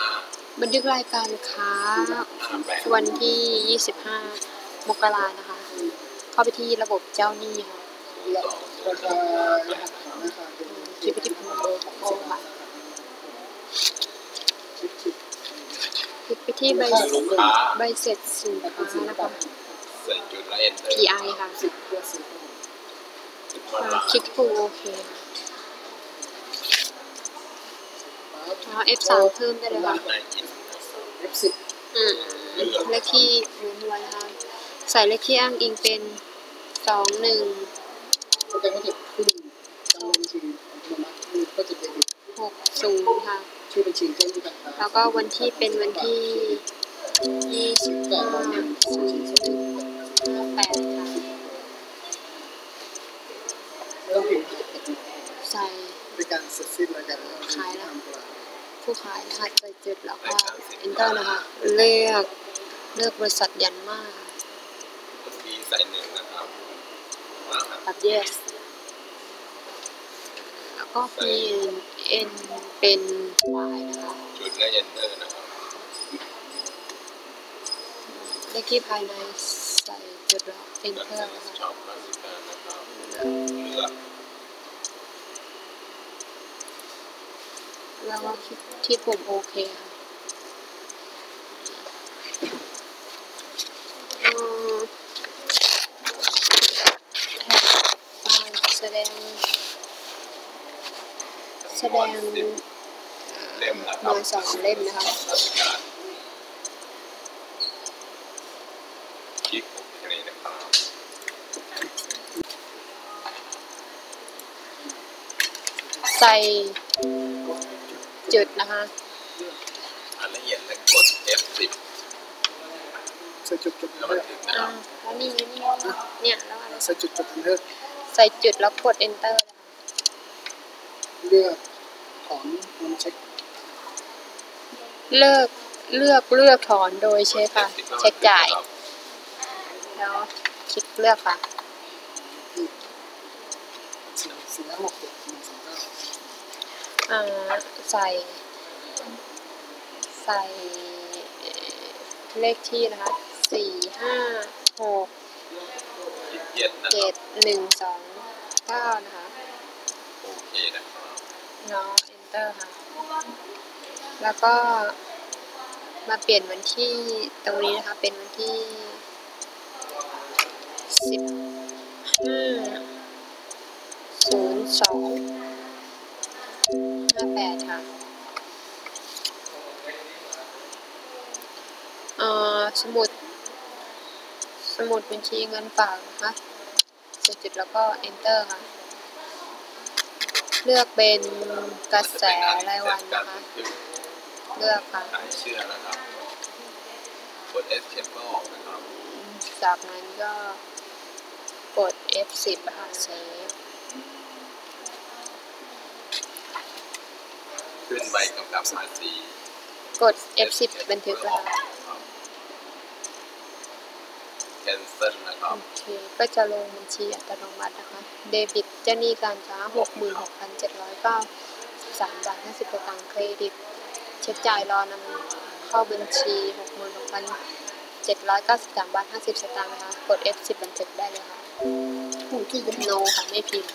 ห้าบันทึกรายการค้าห้าแปดวันที่ 25 มกรานะคะ เข้าไปที่ระบบเจ้าหนี้ค่ะราคารหัสของธนาคารเป็นคลิปที่ผมเบอร์ของโอ้ค่ะชิปชิปคลิกไปที่ใบลูกค้าใบเสร็จสินค้านะคะใส่จุดและเอนเตอร์ PI ค่ะสิบเพื่อสิบมาอ่าลาคลิกถูกโอเคค่ะ แล้ว F3 เพิ่มได้เลยค่ะในอินเอฟสิบอืมเลขที่ล้วนๆนะคะใส่เลขที่อ้างอิงเป็นสองหนึ่งโปรแกรมก็จะขึ้นจำนวนบัญชีอัตโนมัตินี่ก็จะเดบิตหกศูนย์ค่ะชื่อบัญชีเจ้าหนี้การค้าแล้วก็วันที่เป็นวันที่ยี่สิบแต่ห้าเราเป็นบัญชีสกุลห้าแปดค่ะไม่ต้องพิมพ์ให้ใส่เป็นการเสร็จสิ้นรายการแล้วขายแล้วทำกลาง ผู้ขายรหัสใส่จุดแล้วก็ enter นะคะ เลือกเลือกบริษัทยันมาค่ะมีใส่หนึ่งนะครับมาครับแบบ yes แล้วก็ p n เป็น y นะคะจุดและเอนเตอร์นะครับเลขที่ภายในใส่จุดแล้วเงิน enter เซ็นนะคะช็อปมาสิบแปดนะครับเลือก แล้วก็คิที่ผมโอเคค่ะแสดง แสดงมาสองเล่มนะคะใส่ เคนะครับใส่จุดนะคะอันละเอียดและกด F10 ใส่จุดจุดแล้วเลืบันอกทึกนะคอ่ารับแล้วนี่ไงนี่ไงเนี่ยแล้วอะไรใส่จุดจุดเลือกใส่จุดแล้วกด enter นะคะเลือกถอนเงินเช็คเลือกเลือกเลือกถอนโดยใช้ค่ะ เช็คจ่าย แล้วคลิกเลือกค่ะสี่สี่ห้าหกเจ็ดหนึ่งสองเก้าอ่า ใส่ใส่เอ่เลขที่นะคะสี่ห้าหกเย็นนะคเจ็ดหนึ่งสองเก้านะคะโอเคนะเนาะ enter ค่ะ แล้วก็มาเปลี่ยนวันที่ตรงนี้นะคะ เป็นวันที่สิบห้าศูนย์สอง ห้าแปดค่ะเอ่อสมุด สมุดบัญชีเงินฝากนะคะเสร็จจุดแล้วก็ enter ค่ะ เลือกเป็นกระแสรายวันนะคะ เลือกค่ะหลายเชื่อนะครับกด Escape ก็ออกนะครับ จากนั้นก็กด F10 ค่ะเซฟ ขึ้นใบกำกับภาษีกด F10 บันทึกแล้วค่ะแคนเซิลนะครับ โอเค ก็จะลงบัญชีอัตโนมัตินะคะ เดบิตเจ้าหนี้การค้า66,793บาท50สตางค์เครดิต เช็คจ่ายรอนำเข้าบัญชี66,793บาท50สตางค์นะคะ กด F10 บันทึกได้เลยค่ะผู้ที่ยังโนค่ะ ไม่พิมพ์